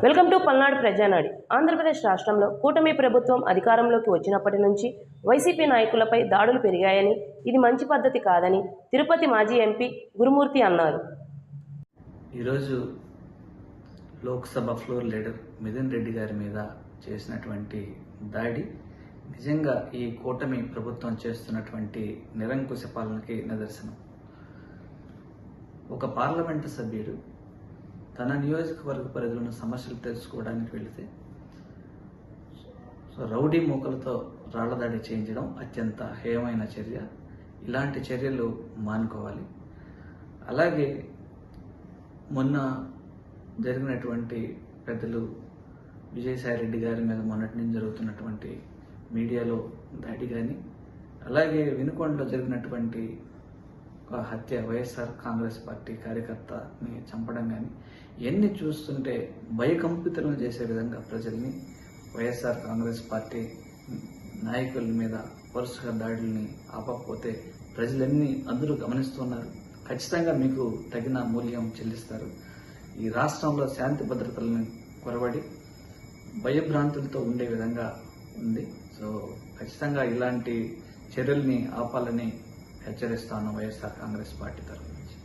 Welcome to Palnadu Prajanadi. Andhra Pradesh రాష్ట్రంలో కూటమి ప్రభుత్వం అధికారంలోకి వచ్చినప్పటి నుంచి వైసీపీ నాయకులపై దాడులు పెరిగాయని ఇది మంచి పద్ధతి కాదని తిరుపతి మాజీ ఎంపీ గురుమూర్తి అన్నారు. ఈరోజు లోక్సభ ఫ్లోర్ లీడర్ మిథున్ రెడ్డి గారి మీద చేసినటువంటి దాడి నిజంగా ఈ కూటమి ప్రభుత్వం చేస్తున్నటువంటి నిరంకుశ పాలనకి నిదర్శనం. ఒక పార్లమెంటు సభ్యుడు తన నియోజకవర్గ పరిధిలో ఉన్న సమస్యలు తెలుసుకోవడానికి వెళితే సో రౌడీ మూకలతో రాళ్ళదాడి చేయించడం అత్యంత హేయమైన చర్య. ఇలాంటి చర్యలు మానుకోవాలి. అలాగే మొన్న జరిగినటువంటి పెద్దలు విజయసాయిరెడ్డి గారి మీద మొన్నటి నుంచి జరుగుతున్నటువంటి మీడియాలో దాడి కానీ అలాగే వినుకొండలో జరిగినటువంటి హత్య వైఎస్ఆర్ కాంగ్రెస్ పార్టీ కార్యకర్తని చంపడం కానీ ఇవన్నీ చూస్తుంటే భయకంపితులను చేసే విధంగా ప్రజల్ని వైఎస్ఆర్ కాంగ్రెస్ పార్టీ నాయకుల మీద వరుసగా దాడుల్ని ఆపకపోతే ప్రజలన్నీ అందరూ గమనిస్తున్నారు. ఖచ్చితంగా మీకు తగిన మూల్యం చెల్లిస్తారు. ఈ రాష్ట్రంలో శాంతి భద్రతలను కొరబడి భయభ్రాంతులతో ఉండే విధంగా ఉంది. సో ఖచ్చితంగా ఇలాంటి చర్యల్ని ఆపాలని హెచ్చరిస్తాను వైఎస్ఆర్ కాంగ్రెస్ పార్టీ నుంచి.